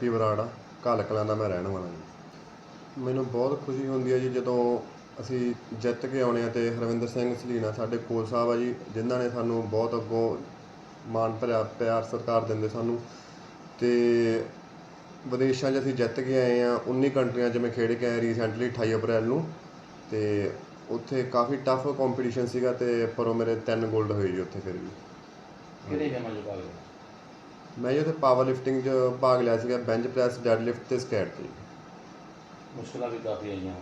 ਜੀ ਜਸਵਿੰਦਰ ਸਿੰਘ ਹੈਪੀ ਬਰਾੜਾ ਘਾਲ ਕਲਾਂ ਦਾ ਮੈਂ ਰਹਿਣ ਵਾਲਾ ਜੀ। ਮੈਨੂੰ ਬਹੁਤ ਖੁਸ਼ੀ ਹੁੰਦੀ ਹੈ ਜੀ ਜਦੋਂ ਅਸੀਂ ਜਿੱਤ ਕੇ ਆਉਣੇ ਆ ਤੇ ਹਰਵਿੰਦਰ ਸਿੰਘ ਸਲੀਣਾ ਸਾਡੇ ਕੋਚ ਸਾਹਿਬ ਆ ਜੀ, ਜਿਨ੍ਹਾਂ ਨੇ ਸਾਨੂੰ ਬਹੁਤ ਅੱਗੋਂ ਮਾਣ ਭਰਿਆ, ਪਿਆਰ ਸਰਕਾਰ ਦਿੰਦੇ ਸਾਨੂੰ। ਤੇ ਵਿਦੇਸ਼ਾਂ 'ਚ ਅਸੀਂ ਜਿੱਤ ਕੇ ਆਏ ਆ 19 ਕੰਟਰੀਆਂ 'ਚ ਮੈਂ ਖੇਡ ਕੇ ਆਇਆ ਰੀਸੈਂਟਲੀ 28 ਅਪ੍ਰੈਲ ਨੂੰ। ਤੇ ਉੱਥੇ ਕਾਫੀ ਟਫ ਕੰਪੀਟੀਸ਼ਨ ਸੀਗਾ ਤੇ ਪਰੋਂ ਮੇਰੇ ਤਿੰਨ 골ਡ ਹੋਏ ਜੀ ਉੱਥੇ ਫਿਰ ਵੀ। ਕਿਹੜੇ ਗੇਮਾਂ 'ਚ ਭਾਗ ਲਿਆ ਮੈਂ ਜੀ ਉੱਥੇ ਪਾਵਰ ਲਿਫਟਿੰਗ 'ਚ ਭਾਗ ਲਿਆ ਸੀਗਾ ਬੈਂਚ ਪ੍ਰੈਸ ਡੈਡ ਲਿਫਟ ਤੇ ਸਕੈਟ ਜੀ। ਮੁਸ਼ਕਲਾਂ ਵੀ ਕਾਫੀ ਆਈਆਂ।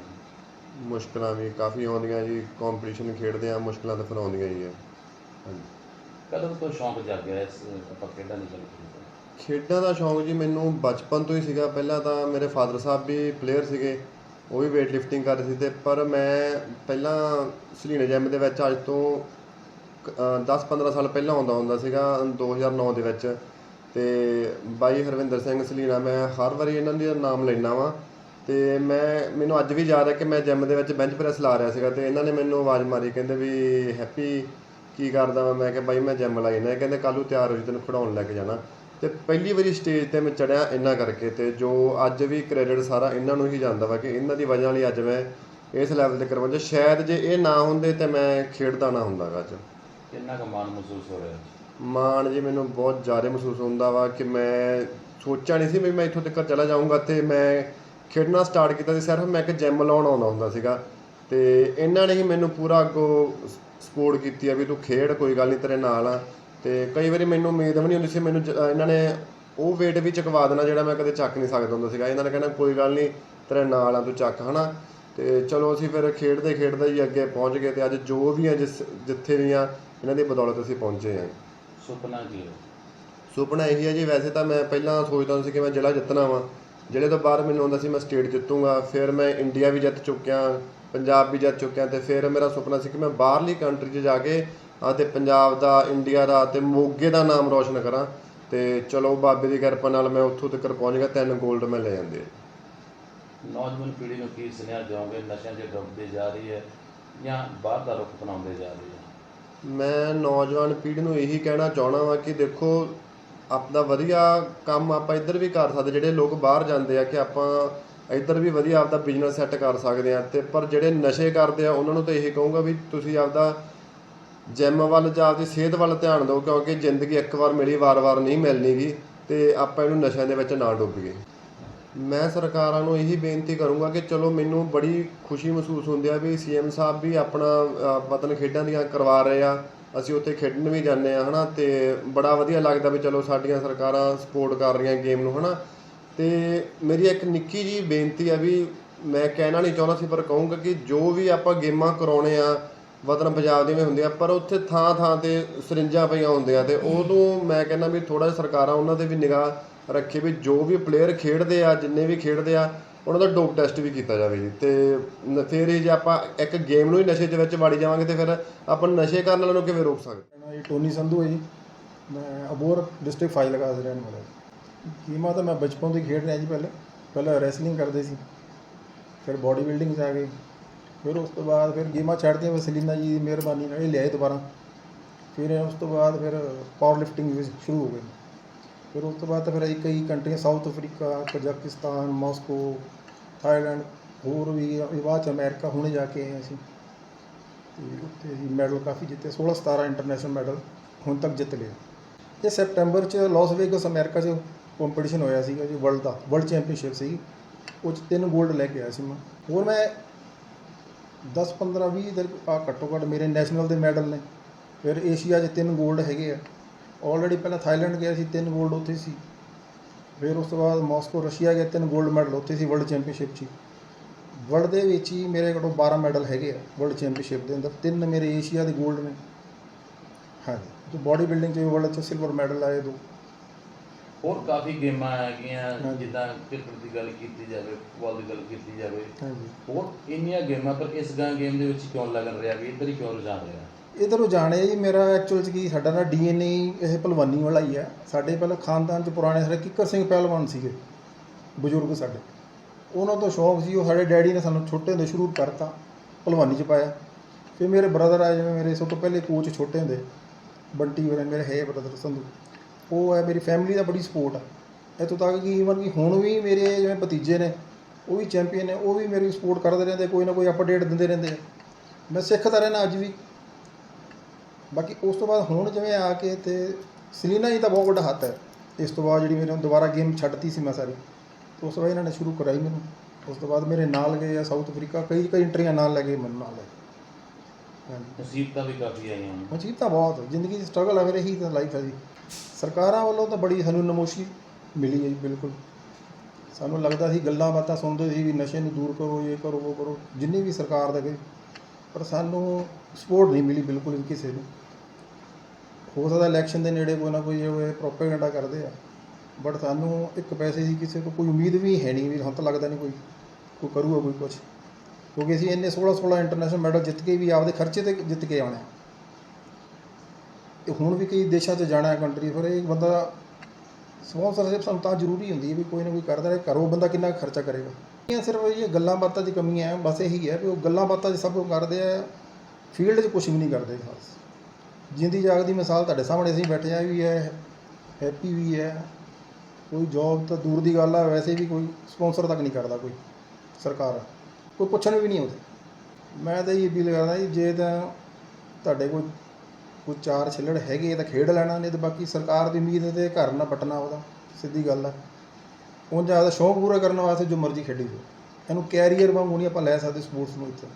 ਮੁਸ਼ਕਲਾਂ ਵੀ ਕਾਫੀ ਆਉਂਦੀਆਂ ਜੀ ਕੰਪੀਟੀਸ਼ਨ ਖੇਡਦੇ ਆ ਮੁਸ਼ਕਲਾਂ ਤਾਂ ਫਿਰ ਆਉਂਦੀਆਂ ਹੀ ਆ। ਹਾਂਜੀ। ਕਦੋਂ ਤੋਂ ਸ਼ੌਂਕ ਜਾਗਿਆ ਇਸ ਆਪਾਂ ਖੇਡਾਂ ਦੀ ਗੱਲ ਕਰੀਏ ਖੇਡਾਂ ਦਾ ਸ਼ੌਂਕ ਜੀ ਮੈਨੂੰ ਬਚਪਨ ਤੋਂ ਹੀ ਸੀਗਾ। ਪਹਿਲਾਂ ਤਾਂ ਮੇਰੇ ਫਾਦਰ ਸਾਹਿਬ ਵੀ ਪਲੇਅਰ ਸੀਗੇ ਉਹ ਵੀ weight lifting ਕਰਦੇ ਸੀ ਤੇ ਪਰ ਮੈਂ ਪਹਿਲਾਂ ਸਲੀਨੇ ਜਿਮ ਦੇ ਵਿੱਚ ਅੱਜ ਤੋਂ 10-15 ਸਾਲ ਪਹਿਲਾਂ ਆਉਂਦਾ ਹੁੰਦਾ ਸੀਗਾ 2009 ਦੇ ਵਿੱਚ। ਤੇ ਬਾਈ ਹਰਵਿੰਦਰ ਸਿੰਘ ਸਲੀਣਾ ਮੈਂ ਹਰ ਵਾਰੀ ਇਹਨਾਂ ਦਾ ਨਾਮ ਲੈਣਾ ਵਾਂ। ਤੇ ਮੈਂ, ਮੈਨੂੰ ਅੱਜ ਵੀ ਯਾਦ ਹੈ ਕਿ ਮੈਂ ਜਿਮ ਦੇ ਵਿੱਚ ਬੈਂਚ ਪ੍ਰੈਸ ਲਾ ਰਿਹਾ ਸੀਗਾ ਤੇ ਇਹਨਾਂ ਨੇ ਮੈਨੂੰ ਆਵਾਜ਼ ਮਾਰੀ, ਕਹਿੰਦੇ ਵੀ, ਹੈਪੀ, ਕੀ ਕਰਦਾ ਵਾ? ਮੈਂ ਕਿਹਾ, ਬਾਈ, ਮੈਂ ਜਿਮ ਲਾਈ ਨਾ ਕਹਿੰਦੇ, ਕੱਲ੍ਹ ਨੂੰ ਤਿਆਰ ਹੋ ਜੀ ਤੈਨੂੰ ਖਿਡਾਉਣ ਲੈ ਕੇ ਜਾਣਾ। ਤੇ ਪਹਿਲੀ ਵਾਰੀ ਸਟੇਜ ਤੇ ਮੈਂ ਚੜਿਆ ਇਹਨਾਂ ਕਰਕੇ ਤੇ ਜੋ ਅੱਜ ਵੀ ਕ੍ਰੈਡਿਟ ਸਾਰਾ ਇਹਨਾਂ ਨੂੰ ਹੀ ਜਾਂਦਾ ਵਾ ਕਿ ਇਹਨਾਂ ਦੀ ਵਜ੍ਹਾ ਨਾਲ ਹੀ ਅੱਜ ਮੈਂ ਇਸ ਲੈਵਲ ਤੇ ਕਰਵਾਂ ਜੇ ਸ਼ਾਇਦ ਜੇ ਇਹ ਨਾ ਹੁੰਦੇ ਤੇ ਮੈਂ ਖੇਡਦਾ ਨਾ ਹੁੰਦਾ ਗਾ ਅੱਜ। ਕਿੰਨਾ ਕੁ ਮਾਣ ਮਹਿਸੂਸ ਹੋ ਰਿਹਾ ਮਾਣ ਜੀ ਮੈਨੂੰ ਬਹੁਤ ਜ਼ਿਆਦਾ ਮਹਿਸੂਸ ਹੁੰਦਾ ਵਾ ਕਿ ਮੈਂ ਸੋਚਿਆ ਨਹੀਂ ਸੀ ਵੀ ਮੈਂ ਇੱਥੋਂ ਤੱਕ ਚਲਾ ਜਾਊਂਗਾ ਤੇ ਮੈਂ ਖੇਡਣਾ ਸਟਾਰਟ ਕੀਤਾ ਸੀ। ਸਿਰਫ ਮੈਂ ਇੱਕ ਜਿਮ ਲਾਉਣ ਆਉਂਦਾ ਹੁੰਦਾ ਸੀਗਾ ਤੇ ਇਹਨਾਂ ਨੇ ਹੀ ਮੈਨੂੰ ਪੂਰਾ ਅੱਗੋਂ ਸਪੋਰਟ ਕੀਤੀ ਆ ਵੀ ਤੂੰ ਖੇਡ, ਕੋਈ ਗੱਲ ਨਹੀਂ ਤੇਰੇ ਨਾਲ ਆ। ਤੇ ਕਈ ਵਾਰੀ ਮੈਨੂੰ ਉਮੀਦ ਵੀ ਨਹੀਂ ਹੁੰਦੀ ਸੀ, ਮੈਨੂੰ ਜ- ਇਹਨਾਂ ਨੇ ਉਹ weight ਵੀ ਚੁਕਵਾ ਦੇਣਾ ਜਿਹੜਾ ਮੈਂ ਕਦੇ ਚੱਕ ਨਹੀਂ ਸਕਦਾ ਹੁੰਦਾ ਸੀਗਾ। ਇਹਨਾਂ ਨੇ ਕਹਿਣਾ, ਕੋਈ ਗੱਲ ਨਹੀਂ ਤੇਰੇ ਨਾਲ ਆ, ਤੂੰ ਚੱਕ ਹਨਾ? ਤੇ ਚਲੋ ਅਸੀਂ ਫਿਰ ਖੇਡਦੇ ਖੇਡਦੇ ਹੀ ਅੱਗੇ ਪਹੁੰਚ ਗਏ ਤੇ ਅੱਜ ਜੋ ਵੀ ਆ ਜਿਸ, ਜਿੱਥੇ ਵੀ ਆ, ਇਹਨਾਂ ਦੀ ਬਦੌਲਤ ਅਸੀਂ ਪਹੁੰਚੇ ਆ। ਸੁਪਨਾ ਕੀ ਹੈ? ਸੁਪਨਾ ਇਹੀ ਹੈ ਜੀ ਵੈਸੇ ਤਾਂ ਮੈਂ ਪਹਿਲਾਂ ਸੋਚਦਾ ਹੁੰਦਾ ਸੀ ਕਿ ਮੈਂ ਜ਼ਿਲ੍ਹਾ ਜਿੱਤਣਾ ਵਾਂ। ਜ਼ਿਲ੍ਹੇ ਤੋਂ ਬਾਅਦ ਮੈਨੂੰ ਹੁੰਦਾ ਸੀ ਮੈਂ ਸਟੇਟ ਜਿੱਤੂੰਗਾ ਫਿਰ ਮੈਂ ਇੰਡੀਆ ਵੀ ਜਿੱਤ ਚੁੱਕਿਆ ਪੰਜਾਬ ਵੀ ਜਿੱਤ ਚੁੱਕਿਆ ਤੇ ਫਿਰ ਮੇਰਾ ਸੁਪਨਾ ਸੀ ਕਿ ਮੈਂ ਬਾਹਰਲੀ ਕੰਟਰੀ 'ਚ ਜਾ ਕੇ ਆ ਤੇ ਪੰਜਾਬ ਦਾ ਇੰਡੀਆ ਦਾ ਤੇ ਮੋਗੇ ਦਾ ਨਾਮ ਰੋਸ਼ਨ ਕਰਾਂ। ਤੇ ਚਲੋ ਬਾਬੇ ਦੀ ਕਿਰਪਾ ਨਾਲ ਮੈਂ ਉੱਥੋਂ ਤੱਕ ਪਹੁੰਚ ਗਿਆ ਤਿੰਨ 골ਡ ਮੈਂ ਲੈ ਜਾਂਦੇ ਨੌਜਵਾਨ ਪੀੜ੍ਹੀ ਨੂੰ ਕੀ ਸੁਨੇਹਾ ਦਿਓਗੇ? ਨਸ਼ਿਆਂ 'ਚ ਡੁੱਬਦੀ ਜਾ ਰਹੀ ਹੈ ਜਾਂ ਬਾਹਰ ਦਾ ਰੁਖ ਅਪਣਾਉਂਦੇ ਜਾ ਰਹੀ ਹੈ? ਮੈਂ ਨੌਜਵਾਨ ਪੀੜ੍ਹੀ ਨੂੰ ਇਹੀ ਕਹਿਣਾ ਚਾਹੁੰਦਾ ਵਾਂ ਕਿ ਦੇਖੋ ਆਪਦਾ ਵਧੀਆ ਕੰਮ ਆਪਾਂ ਇੱਧਰ ਵੀ ਕਰ ਸਕਦੇ, ਜਿਹੜੇ ਲੋਕ ਬਾਹਰ ਜਾਂਦੇ ਆ ਕਿ ਆਪਾਂ ਇੱਧਰ ਵੀ ਵਧੀਆ ਆਪਦਾ ਬਿਜ਼ਨਸ ਸੈੱਟ ਕਰ ਸਕਦੇ ਆ। ਤੇ ਪਰ ਜਿਹੜੇ ਨਸ਼ੇ ਕਰਦੇ ਆ, ਉਹਨਾਂ ਨੂੰ ਤਾਂ ਇਹ ਕਹੂੰਗਾ ਵੀ ਤੁਸੀਂ ਆਪਦਾ ਜਿਮ ਵੱਲ ਜਾਂ ਆਪਦੀ ਸਿਹਤ ਵੱਲ ਧਿਆਨ ਦਿਓ, ਕਿਉਂਕਿ ਜ਼ਿੰਦਗੀ ਇੱਕ ਵਾਰ ਮਿਲੀ, ਵਾਰ-ਵਾਰ ਨਹੀਂ ਮਿਲਣੀਗੀ ਤੇ ਆਪਾਂ ਇਹਨੂੰ ਨਸ਼ਿਆਂ ਦੇ ਵਿੱਚ ਨਾ ਡੁੱਬੀਏ ਮੈਂ ਸਰਕਾਰਾਂ ਨੂੰ ਇਹੀ ਬੇਨਤੀ ਕਰੂੰਗਾ ਕਿ ਚਲੋ ਮੈਨੂੰ ਬੜੀ ਖੁਸ਼ੀ ਮਹਿਸੂਸ ਹੁੰਦੀ ਆ ਵੀ ਸੀਐਮ ਸਾਹਿਬ ਵੀ ਆਪਣਾ ਵਤਨ ਖੇਡਾਂ ਦੀਆਂ ਕਰਵਾ ਰਹੇ ਆ। ਅਸੀਂ ਉੱਥੇ ਖੇਡਣ ਵੀ ਜਾਂਦੇ ਆ ਹਨਾ? ਤੇ ਬੜਾ ਵਧੀਆ ਲੱਗਦਾ ਵੀ ਚਲੋ ਸਾਡੀਆਂ ਸਰਕਾਰਾਂ ਸਪੋਰਟ ਕਰ ਰਹੀਆਂ ਗੇਮ ਨੂੰ ਹਨਾ? ਤੇ ਮੇਰੀ ਇੱਕ ਨਿੱਕੀ ਜੀ ਬੇਨਤੀ ਆ ਵੀ ਮੈਂ ਕਹਿਣਾ ਨਹੀਂ ਚਾਹੁੰਦਾ ਸੀ ਪਰ ਕਹੂੰਗਾ ਕਿ ਜੋ ਵੀ ਆਪਾਂ ਗੇਮਾਂ ਕਰਾਉਣੇ ਆ ਵਤਨ ਪੰਜਾਬ ਦੀਆਂ ਹੁੰਦੀਆਂ ਪਰ ਉੱਥੇ ਥਾਂ ਥਾਂ ਤੇ ਸਰਿੰਜਾਂ ਪਈਆਂ ਹੁੰਦੀਆਂ ਤੇ ਉਦੋਂ ਮੈਂ ਕਹਿੰਦਾ ਵੀ ਥੋੜਾ ਜਿਹਾ ਸਰਕਾਰਾਂ ਉਹਨਾਂ ਤੇ ਵੀ ਨਿਗਾਹ ਰੱਖੇ ਵੀ ਜੋ ਵੀ ਪਲੇਅਰ ਖੇਡਦੇ ਆ, ਜਿੰਨੇ ਵੀ ਖੇਡਦੇ ਆ, ਉਹਨਾਂ ਦਾ ਡੋਪ ਟੈਸਟ ਵੀ ਕੀਤਾ ਜਾਵੇ ਜੀ। ਤੇ ਫਿਰ ਇਹ ਜੇ ਆਪਾਂ ਇੱਕ ਗੇਮ ਨੂੰ ਹੀ ਨਸ਼ੇ ਦੇ ਵਿੱਚ ਵਾੜੀ ਜਾਵਾਂਗੇ, ਤੇ ਫਿਰ ਆਪਾਂ ਨਸ਼ੇ ਕਰਨ ਵਾਲਿਆਂ ਨੂੰ ਕਿਵੇਂ ਰੋਕ ਸਕਦੇ? ਮੇਰਾ ਜੀ ਟੋਨੀ ਸੰਧੂ ਹੈ ਜੀ। ਮੈਂ ਅਬੋਰ ਡਿਸਟ੍ਰਿਕਟ ਫਾਈਲ ਲਗਾ ਦੇ ਰਹਿਣ ਵਾਲਾ ਜੀ। ਗੇਮਾਂ ਤਾਂ ਮੈਂ ਬਚਪਨ ਤੋਂ ਹੀ ਖੇਡ ਰਿਹਾ ਜੀ ਪਹਿਲੇ। ਪਹਿਲਾਂ ਰੈਸਲਿੰਗ ਕਰਦੇ ਸੀ। ਫਿਰ ਬਾਡੀ ਬਿਲਡਿੰਗ 'ਚ ਆ ਗਏ। ਫਿਰ ਉਸ ਤੋਂ ਬਾਅਦ ਫਿਰ ਗੇਮਾਂ ਛੱਡਦੀਆਂ ਵਸਲੀਨਾ ਜੀ ਦੀ ਮਿਹਰਬਾਨੀ ਨਾਲ, ਇਹ ਲਿਆਏ ਦੁਬਾਰਾ। ਫਿਰ ਉਸ ਤੋਂ ਬਾਅਦ ਫਿਰ ਪਾਵਰ ਲਿਫਟਿੰਗ ਵੀ ਸ਼ੁਰੂ ਹੋ ਗਈ। ਫਿਰ ਉਸ ਤੋਂ ਬਾਅਦ ਤਾਂ ਫਿਰ ਅਸੀਂ ਕਈ ਕੰਟਰੀਆਂ, South Africa, Kazakhstan, Moscow, Thailand, ਹੋਰ ਵੀ, ਇਹ ਬਾਅਦ ਚ ਅਮਰੀਕਾ, ਹੁਣੇ ਜਾ ਕੇ ਆਏ ਅਸੀਂ। ਤੇ ਉੱਥੇ ਅਸੀਂ ਮੈਡਲ ਕਾਫੀ ਜਿੱਤੇ 16 17 ਇੰਟਰਨੈਸ਼ਨਲ ਮੈਡਲ ਹੁਣ ਤੱਕ ਜਿੱਤ ਲਏ। ਇਹ ਸੈਪਟੈਂਬਰ ਚ ਲਾਸ ਵੇਗਸ, ਅਮਰੀਕਾ 'ਚ ਕੰਪੀਟੀਸ਼ਨ ਹੋਇਆ ਸੀਗਾ ਜੀ, ਵਰਲਡ ਦਾ, ਵਰਲਡ ਚੈਂਪੀਅਨਸ਼ਿਪ ਸੀ ਉਹ 'ਚ ਤਿੰਨ 골ਡ ਲੈ ਕੇ ਆਇਆ ਸੀ ਮੈਂ। ਹੋਰ ਮੈਂ 10 15 20 ਆ ਘੱਟੋ ਘੱਟ ਮੇਰੇ ਨੈਸ਼ਨਲ ਦੇ ਮੈਡਲ ਨੇ। ਫਿਰ ਏਸ਼ੀਆ 'ਚ ਤਿੰਨ 골ਡ ਹੈਗੇ ਆ। ਆਲਰੇਡੀ ਪਹਿਲਾਂ ਥਾਈਲੈਂਡ ਗਿਆ ਸੀ ਤਿੰਨ 골ਡ ਉੱਥੇ ਸੀ। ਫਿਰ ਉਸ ਤੋਂ ਬਾਅਦ ਮਾਸਕੋ ਰਸ਼ੀਆ ਗਿਆ ਤਿੰਨ 골ਡ ਮੈਡਲ ਉੱਥੇ ਸੀ ਵਰਲਡ ਚੈਂਪੀਅਨਸ਼ਿਪ 'ਚ। ਵਰਲਡ ਦੇ ਵਿੱਚ ਹੀ ਮੇਰੇ ਕੋਲ 12 ਮੈਡਲ ਹੈਗੇ ਆ ਵਰਲਡ ਚੈਂਪੀਅਨਸ਼ਿਪ ਦੇ ਅੰਦਰ। ਤਿੰਨ ਮੇਰੇ ਏਸ਼ੀਆ ਦੇ 골ਡ ਨੇ। ਹਾਂਜੀ। ਜੋ ਬਾਡੀ ਬਿਲਡਿੰਗ 'ਚ ਵਰਲਡ 'ਚ ਸਿਲਵਰ ਮੈਡਲ ਆਏ ਦੋ। ਹੋਰ ਕਾਫੀ ਗੇਮਾਂ ਹੈਗੀਆਂ ਜਿੱਦਾਂ ਕ੍ਰਿਕਟ ਦੀ ਗੱਲ ਕੀਤੀ ਜਾਵੇ ਫੁੱਟਬਾਲ ਦੀ ਗੱਲ ਕੀਤੀ ਜਾਵੇ। ਹਾਂਜੀ। ਹੋਰ ਇੰਨੀਆਂ ਗੇਮਾਂ ਪਰ ਇਸ ਗਾਂ ਗੇਮ ਦੇ ਵਿੱਚ ਕਿਉਂ ਲੱਗਣ ਰਿਹਾ ਵੀ ਇੱਧਰ ਹੀ ਕਿਉਂ ਰੁਝਾਨ ਰਿਹਾ? ਇਧਰੋਂ ਜਾਣੇ ਜੀ, ਮੇਰਾ ਐਕਚੁਅਲ ਚ ਕੀ, ਸਾਡਾ ਨਾ ਡੀਐਨਏ ਇਹ ਪਹਿਲਵਾਨੀ ਵਾਲਾ ਹੀ ਆ। ਸਾਡੇ ਪਹਿਲਾਂ ਖਾਨਦਾਨ ਚ ਪੁਰਾਣੇ ਸਾਰੇ ਕਿੱਕਰ ਸਿੰਘ ਪਹਿਲਵਾਨ ਸੀਗੇ, ਬਜ਼ੁਰਗ ਸਾਡੇ। ਉਹਨਾਂ ਤੋਂ ਸ਼ੌਂਕ ਸੀ, ਉਹ ਸਾਡੇ ਡੈਡੀ ਨੇ ਸਾਨੂੰ ਛੋਟੇ ਹੁੰਦੇ ਸ਼ੁਰੂ ਕਰਤਾ ਪਹਿਲਵਾਨੀ ਚ ਪਾਇਆ। ਫਿਰ ਮੇਰੇ ਬ੍ਰਦਰ ਆ, ਜਿਵੇਂ ਮੇਰੇ ਸਭ ਤੋਂ ਪਹਿਲੇ ਕੋਚ ਛੋਟੇ ਹੁੰਦੇ, ਬੰਟੀ ਵਰੇ ਮੇਰੇ ਹੈ ਬ੍ਰਦਰ ਸੰਧੂ। ਉਹ ਹੈ ਮੇਰੀ ਫੈਮਿਲੀ ਦਾ ਬੜੀ ਸਪੋਰਟ ਆ। ਇੱਥੋਂ ਤੱਕ ਕਿ ਈਵਨ ਕਿ ਹੁਣ ਵੀ ਮੇਰੇ ਜਿਵੇਂ ਭਤੀਜੇ ਨੇ, ਉਹ ਵੀ ਚੈਂਪੀਅਨ ਨੇ, ਉਹ ਵੀ ਮੇਰੀ ਸਪੋਰਟ ਕਰਦੇ ਰਹਿੰਦੇ, ਕੋਈ ਨਾ ਕੋਈ ਅਪਡੇਟ ਦਿੰਦੇ ਰਹਿੰਦੇ ਮੈਂ ਸਿੱਖਦਾ ਰਹਿਣਾ ਅੱਜ ਵੀ। ਬਾਕੀ ਉਸ ਤੋਂ ਬਾਅਦ ਹੁਣ ਜਿਵੇਂ ਆ ਕੇ ਤੇ ਸਲੀਨਾ ਜੀ ਦਾ ਬਹੁਤ ਵੱਡਾ ਹੱਥ ਹੈ। ਇਸ ਤੋਂ ਬਾਅਦ ਜਿਹੜੀ ਮੇਰੇ ਦੁਬਾਰਾ ਗੇਮ ਛੱਡਤੀ ਸੀ ਮੈਂ ਸਾਰੀ। ਉਸ ਤੋਂ ਬਾਅਦ ਇਹਨਾਂ ਨੇ ਸ਼ੁਰੂ ਕਰਾਈ ਮੈਨੂੰ। ਉਸ ਤੋਂ ਬਾਅਦ ਮੇਰੇ ਨਾਲ ਗਏ ਆ ਸਾਊਥ ਅਫਰੀਕਾ ਕਈ ਕਈ ਇੰਟਰੀਆਂ ਨਾਲ ਲੈ ਗਏ ਮੈਨੂੰ ਨਾਲ ਲੈ ਮੁਸੀਬਤਾਂ ਵੀ ਕਾਫੀ ਆਈਆਂ ਮੁਸੀਬਤ ਤਾਂ ਬਹੁਤ ਜ਼ਿੰਦਗੀ ਦੀ ਸਟਰਗਲ ਹੈ ਫਿਰ ਇਹੀ ਤਾਂ ਲਾਈਫ ਹੈ ਜੀ। ਸਰਕਾਰਾਂ ਵੱਲੋਂ ਤਾਂ ਬੜੀ ਸਾਨੂੰ ਨਮੋਸ਼ੀ ਮਿਲੀ ਹੈ ਜੀ ਬਿਲਕੁਲ। ਸਾਨੂੰ ਲੱਗਦਾ ਸੀ ਗੱਲਾਂ ਬਾਤਾਂ ਸੁਣਦੇ ਸੀ ਵੀ ਨਸ਼ੇ ਨੂੰ ਦੂਰ ਕਰੋ ਇਹ ਕਰੋ ਉਹ ਕਰੋ। ਜਿੰਨੀ ਵੀ ਸਰਕਾਰ ਦੇ ਗਏ ਪਰ ਸਾਨੂੰ ਸਪੋਰਟ ਨਹੀਂ ਮਿਲੀ ਬਿਲਕੁਲ ਵੀ ਕਿਸੇ ਨੂੰ। ਹੋ ਸਕਦਾ ਇਲੈਕਸ਼ਨ ਦੇ ਨੇੜੇ ਕੋਈ ਨਾ ਕੋਈ ਇਹ ਪ੍ਰੋਪੇਗੈਂਡਾ ਕਰਦੇ ਆ। ਬਟ ਸਾਨੂੰ ਇੱਕ ਪੈਸੇ ਦੀ ਕਿਸੇ ਕੋਲ ਕੋਈ ਉਮੀਦ ਵੀ ਹੈ ਨਹੀਂ ਵੀ ਹੁਣ ਤਾਂ ਲੱਗਦਾ ਨਹੀਂ ਕੋਈ ਕੋਈ ਕਰੂਗਾ ਕੋਈ ਕੁਝ ਕਿਉਂਕਿ ਅਸੀਂ ਇੰਨੇ 16 16 ਇੰਟਰਨੈਸ਼ਨਲ ਮੈਡਲ ਜਿੱਤ ਕੇ ਵੀ ਆਪਦੇ ਖਰਚੇ ਤੇ ਜਿੱਤ ਕੇ ਆਉਣੇ। ਆ ਤੇ ਹੁਣ ਵੀ ਕਈ ਦੇਸ਼ਾਂ 'ਚ ਜਾਣਾ ਹੈ ਕੰਟਰੀ ਫਿਰ ਇਹ ਬੰਦਾ ਸਪਾਂਸਰਸ਼ਿਪ ਸਾਨੂੰ ਤਾਂ ਜ਼ਰੂਰੀ ਹੁੰਦੀ ਹੈ ਵੀ ਕੋਈ ਨਾ ਕੋਈ ਕਰਦਾ ਰਹੇ, ਘਰੋਂ ਬੰਦਾ ਕਿੰਨਾ ਕੁ ਖਰਚਾ ਕਰੇਗਾ। ਇਹ ਸਿਰਫ ਇਹ ਗੱਲਾਂ ਬਾਤਾਂ ਦੀ ਕਮੀ ਹੈ, ਬਸ ਇਹੀ ਹੈ ਵੀ ਉਹ ਗੱਲਾਂ ਬਾਤਾਂ 'ਚ ਸਭ ਕੁਝ ਕਰਦੇ ਆ ਫੀਲਡ 'ਚ ਕੁਝ ਵੀ ਨਹੀਂ ਕਰਦੇ ਖਾਸ ਜਿੰਦੀ ਜਾਗਦੀ ਮਿਸਾਲ ਤੁਹਾਡੇ ਸਾਹਮਣੇ ਅਸੀਂ ਬੈਠੇ ਆ ਵੀ ਹੈ ਹੈਪੀ ਵੀ ਹੈ। ਕੋਈ ਜੌਬ ਤਾਂ ਦੂਰ ਦੀ ਗੱਲ ਆ, ਵੈਸੇ ਵੀ ਕੋਈ ਸਪਾਂਸਰ ਤੱਕ ਨਹੀਂ ਕਰਦਾ ਕੋਈ ਸਰਕਾਰ। ਕੋਈ ਪੁੱਛਣ ਵੀ ਨਹੀਂ ਆਉਂਦੇ। ਮੈਂ ਤਾਂ ਇਹ ਅਪੀਲ ਕਰਦਾ ਜੀ, ਜੇ ਤਾਂ ਤੁਹਾਡੇ ਕੋਲ ਕੋਈ ਚਾਰ ਛਿੱਲੜ ਹੈਗੇ, ਤਾਂ ਖੇਡ ਲੈਣਾ, ਨਹੀਂ ਤੇ ਬਾਕੀ ਸਰਕਾਰ ਦੀ ਉਮੀਦ ਤੇ ਘਰ ਨਾ ਪਟਣਾ ਉਹਦਾ, ਸਿੱਧੀ ਗੱਲ ਹੈ ਉਹ ਜ਼ਿਆਦਾ ਸ਼ੌਂਕ ਪੂਰਾ ਕਰਨ ਵਾਸਤੇ ਜੋ ਮਰਜ਼ੀ ਖੇਡੀ ਜਾਓ ਇਹਨੂੰ ਕੈਰੀਅਰ ਵਾਂਗੂ ਨਹੀਂ ਆਪਾਂ ਲੈ ਸਕਦੇ ਸਪੋਰਟਸ ਨੂੰ ਇੱਥੇ।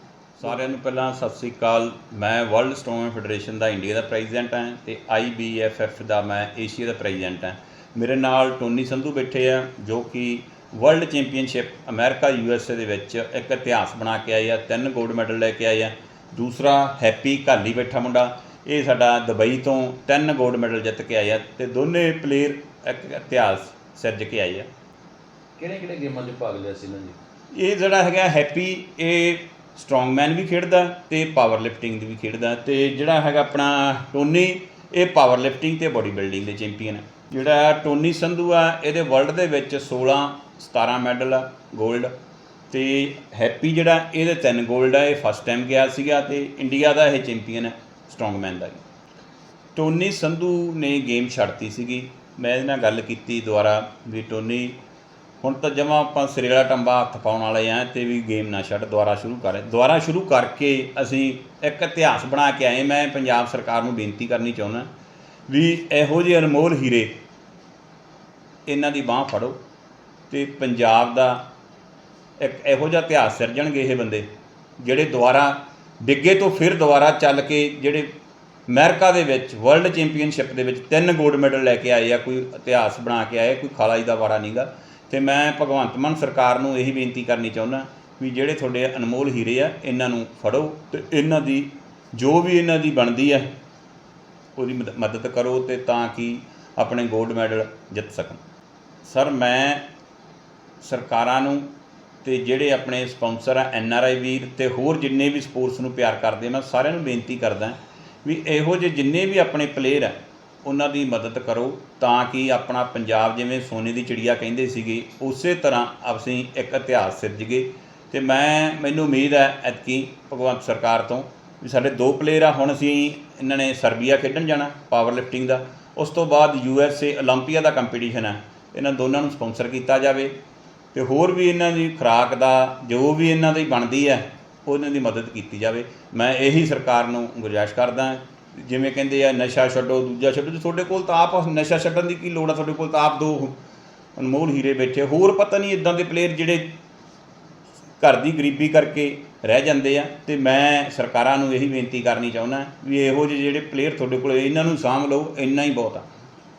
ਸਾਰਿਆਂ ਨੂੰ ਪਹਿਲਾਂ ਸਤਿ ਸ੍ਰੀ ਅਕਾਲ। ਮੈਂ ਵਰਲਡ ਸਟ੍ਰੋਂਗਮੈਨ ਫੈਡਰੇਸ਼ਨ ਦਾ ਇੰਡੀਆ ਦਾ ਪ੍ਰੈਜ਼ੀਡੈਂਟ ਹਾਂ ਤੇ IBFF ਦਾ ਮੈਂ ਏਸ਼ੀਆ ਦਾ ਪ੍ਰੈਜ਼ੀਡੈਂਟ ਹਾਂ। ਮੇਰੇ ਨਾਲ ਟੋਨੀ ਸੰਧੂ ਬੈਠੇ ਆ ਜੋ ਕਿ ਵਰਲਡ ਚੈਂਪੀਅਨਸ਼ਿਪ ਅਮਰੀਕਾ ਯੂਐਸਏ ਦੇ ਵਿੱਚ ਇੱਕ ਇਤਿਹਾਸ ਬਣਾ ਕੇ ਆਏ ਆ ਤਿੰਨ 골ਡ ਮੈਡਲ ਲੈ ਕੇ ਆਏ ਆ। ਦੂਸਰਾ ਹੈਪੀ ਘਾਲੀ ਬੈਠਾ ਮੁੰਡਾ ਇਹ ਸਾਡਾ ਦੁਬਈ ਤੋਂ ਤਿੰਨ 골ਡ ਮੈਡਲ ਜਿੱਤ ਕੇ ਆਏ ਆ ਤੇ ਦੋਨੇ ਪਲੇਅਰ ਇੱਕ ਇਤਿਹਾਸ ਸਿਰਜ ਕੇ ਆਏ ਆ। ਕਿਹੜੇ ਕਿਹੜੇ ਗੇਮਾਂ 'ਚ ਭਾਗ ਲਿਆ ਸੀ ਜੀ ਇਹ ਜਿਹੜਾ ਹੈਗਾ ਹੈਪੀ ਇਹ ਸਟਰੋਂਗਮੈਨ ਵੀ ਖੇਡਦਾ ਤੇ ਪਾਵਰ ਲਿਫਟਿੰਗ ਦੀ ਵੀ ਖੇਡਦਾ ਤੇ ਜਿਹੜਾ ਹੈਗਾ ਆਪਣਾ ਟੋਨੀ, ਇਹ ਪਾਵਰ ਲਿਫਟਿੰਗ ਤੇ ਬਾਡੀ ਬਿਲਡਿੰਗ ਦੇ ਚੈਂਪੀਅਨ ਹੈ ਜਿਹੜਾ ਟੋਨੀ ਸੰਧੂ ਆ, ਇਹਦੇ ਵਰਲਡ ਦੇ ਵਿੱਚ 16 17 ਮੈਡਲ ਆ 골ਡ ਤੇ ਹੈਪੀ ਜਿਹੜਾ, ਇਹਦੇ ਤਿੰਨ 골ਡ ਆ, ਇਹ ਫਸਟ ਟਾਈਮ ਗਿਆ ਸੀਗਾ ਤੇ ਇੰਡੀਆ ਦਾ ਇਹ ਚੈਂਪੀਅਨ ਹੈ ਸਟਰੋਂਗਮੈਨ ਦਾ ਟੋਨੀ ਸੰਧੂ ਨੇ ਗੇਮ ਛੱਡਤੀ ਸੀਗੀ। ਮੈਂ ਇਹਦੇ ਨਾਲ ਗੱਲ ਕੀਤੀ ਦੁਬਾਰਾ ਵੀ ਟੋਨੀ ਹੁਣ ਤਾਂ ਜਮਾ ਆਪਾਂ ਸਿਰੇ ਟੰਬਾ ਹੱਥ ਪਾਉਣ ਵਾਲੇ ਆ ਤੇ ਵੀ ਗੇਮ ਨਾ ਛੱਡ, ਦੁਬਾਰਾ ਸ਼ੁਰੂ ਕਰ, ਦੁਬਾਰਾ ਸ਼ੁਰੂ ਕਰਕੇ ਅਸੀਂ ਇੱਕ ਇਤਿਹਾਸ ਬਣਾ ਕੇ ਆਏ ਮੈਂ ਪੰਜਾਬ ਸਰਕਾਰ ਨੂੰ ਬੇਨਤੀ ਕਰਨੀ ਚਾਹੁੰਦਾ ਵੀ ਇਹੋ ਜਿਹੇ ਅਨਮੋਲ ਹੀਰੇ ਇਹਨਾਂ ਦੀ ਬਾਹ ਫੜੋ ਤੇ ਪੰਜਾਬ ਦਾ ਇੱਕ ਇਹੋ ਜਿਹਾ ਇਤਿਹਾਸ ਸਿਰਜਣਗੇ ਇਹ ਬੰਦੇ, ਜਿਹੜੇ ਦੁਬਾਰਾ ਡਿੱਗੇ ਤੋਂ ਫਿਰ ਦੁਬਾਰਾ ਚੱਲ ਕੇ ਜਿਹੜੇ ਅਮਰੀਕਾ ਦੇ ਵਿੱਚ ਵਰਲਡ ਚੈਂਪੀਅਨਸ਼ਿਪ ਦੇ ਵਿੱਚ ਤਿੰਨ 골ਡ ਮੈਡਲ ਲੈ ਕੇ ਆਏ ਆ, ਕੋਈ ਇਤਿਹਾਸ ਬਣਾ ਕੇ ਆਏ, ਕੋਈ ਖਾਲਾ ਜੀ ਦਾ ਵਾਰਾ ਨਹੀਂਗਾ ਅਤੇ ਮੈਂ ਭਗਵੰਤ ਮਾਨ ਸਰਕਾਰ ਨੂੰ ਇਹੀ ਬੇਨਤੀ ਕਰਨੀ ਚਾਹੁੰਦਾ ਵੀ ਜਿਹੜੇ ਤੁਹਾਡੇ ਅਨਮੋਲ ਹੀਰੇ ਆ, ਇਹਨਾਂ ਨੂੰ ਫੜੋ ਤੇ ਇਹਨਾਂ ਦੀ, ਜੋ ਵੀ ਇਹਨਾਂ ਦੀ ਬਣਦੀ ਹੈ ਉਹਦੀ ਮਦ- ਮਦਦ ਕਰੋ ਤੇ ਤਾਂ ਕਿ ਆਪਣੇ 골ਡ ਮੈਡਲ ਜਿੱਤ ਸਕਣ। ਸਰ, ਮੈਂ ਸਰਕਾਰਾਂ ਨੂੰ ਤੇ ਜਿਹੜੇ ਆਪਣੇ ਸਪਾਂਸਰ ਆ ਐਨ ਆਰ ਆਈ ਵੀਰ ਤੇ ਹੋਰ ਜਿੰਨੇ ਵੀ ਸਪੋਰਟਸ ਨੂੰ ਪਿਆਰ ਕਰਦੇ ਮੈਂ ਸਾਰਿਆਂ ਨੂੰ ਬੇਨਤੀ ਕਰਦਾ ਵੀ ਇਹੋ ਜਿਹੇ ਜਿੰਨੇ ਵੀ ਆਪਣੇ ਪਲੇਅਰ ਆ ਉਹਨਾਂ ਦੀ ਮਦਦ ਕਰੋ ਤਾਂ ਕਿ ਆਪਣਾ ਪੰਜਾਬ ਜਿਵੇਂ ਸੋਨੇ ਦੀ ਚਿੜੀਆ ਕਹਿੰਦੇ ਸੀਗੇ, ਉਸੇ ਤਰ੍ਹਾਂ ਅਸੀਂ ਇੱਕ ਇਤਿਹਾਸ ਸਿਰਜੀਏ। ਤੇ ਮੈਂ, ਮੈਨੂੰ ਉਮੀਦ ਹੈ ਐਤਕੀ ਭਗਵੰਤ ਸਰਕਾਰ ਤੋਂ ਵੀ ਸਾਡੇ ਦੋ ਪਲੇਅਰ ਆ, ਹੁਣ ਅਸੀਂ ਇਹਨਾਂ ਨੇ ਸਰਬੀਆ ਖੇਡਣ ਜਾਣਾ ਪਾਵਰ ਲਿਫਟਿੰਗ ਦਾ। ਉਸ ਤੋਂ ਬਾਅਦ ਯੂ ਐਸ ਏ 올림픽ਆ ਦਾ ਕੰਪੀਟੀਸ਼ਨ ਹੈ। ਇਹਨਾਂ ਦੋਨਾਂ ਨੂੰ ਸਪਾਂਸਰ ਕੀਤਾ ਜਾਵੇ। ਤੇ ਹੋਰ ਵੀ ਇਹਨਾਂ ਦੀ ਖਰਾਕ ਦਾ, ਜੋ ਵੀ ਇਹਨਾਂ ਦੀ ਬਣਦੀ ਹੈ ਉਹਨਾਂ ਦੀ ਮਦਦ ਕੀਤੀ ਜਾਵੇ। ਮੈਂ ਇਹੀ ਸਰਕਾਰ ਨੂੰ ਗੁਜਾਰਿਸ਼ ਕਰਦਾ ਜਿਵੇਂ ਕਹਿੰਦੇ ਆ ਨਸ਼ਾ ਛੱਡੋ ਦੂਜਾ ਛੱਡੋ ਤੇ ਤੁਹਾਡੇ ਕੋਲ ਤਾਂ ਆਪ ਨਸ਼ਾ ਛੱਡਣ ਦੀ ਕੀ ਲੋੜ ਆ? ਤੁਹਾਡੇ ਕੋਲ ਤਾਂ ਆਪ ਦੋ ਅਨਮੋਲ ਹੀਰੇ ਬੈਠੇ ਹੋਰ ਪਤਾ ਨਹੀਂ ਇਦਾਂ ਦੇ ਪਲੇਅਰ ਜਿਹੜੇ ਘਰ ਦੀ ਗਰੀਬੀ ਕਰਕੇ ਰਹਿ ਜਾਂਦੇ ਆ। ਤੇ ਮੈਂ ਸਰਕਾਰਾਂ ਨੂੰ ਇਹੀ ਬੇਨਤੀ ਕਰਨੀ ਚਾਹੁੰਦਾ ਵੀ ਇਹੋ ਜਿਹੇ ਜਿਹੜੇ ਪਲੇਅਰ ਤੁਹਾਡੇ ਕੋਲ ਇਹਨਾਂ ਨੂੰ ਸਾਂਭ ਲਓ ਇੰਨਾ ਹੀ ਬਹੁਤ ਆ।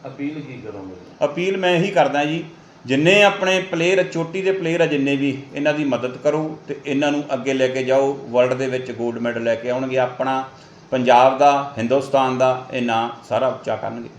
ਅਪੀਲ ਕੀ ਕਰੋਗੇ? ਅਪੀਲ ਮੈਂ ਇਹੀ ਕਰਦਾ ਜੀ ਜਿੰਨੇ ਆਪਣੇ ਪਲੇਅਰ ਚੋਟੀ ਦੇ ਪਲੇਅਰ ਆ ਜਿੰਨੇ ਵੀ ਇਹਨਾਂ ਦੀ ਮਦਦ ਕਰੋ ਤੇ ਇਹਨਾਂ ਨੂੰ ਅੱਗੇ ਲੈ ਕੇ ਜਾਓ। ਵਰਲਡ ਦੇ ਵਿੱਚ 골ਡ ਮੈਡਲ ਲੈ ਕੇ ਆਉਣਗੇ। ਆਪਣਾ ਪੰਜਾਬ ਦਾ ਹਿੰਦੁਸਤਾਨ ਦਾ ਇਹ ਨਾਂ ਸਾਰਾ ਉੱਚਾ ਕਰਨਗੇ।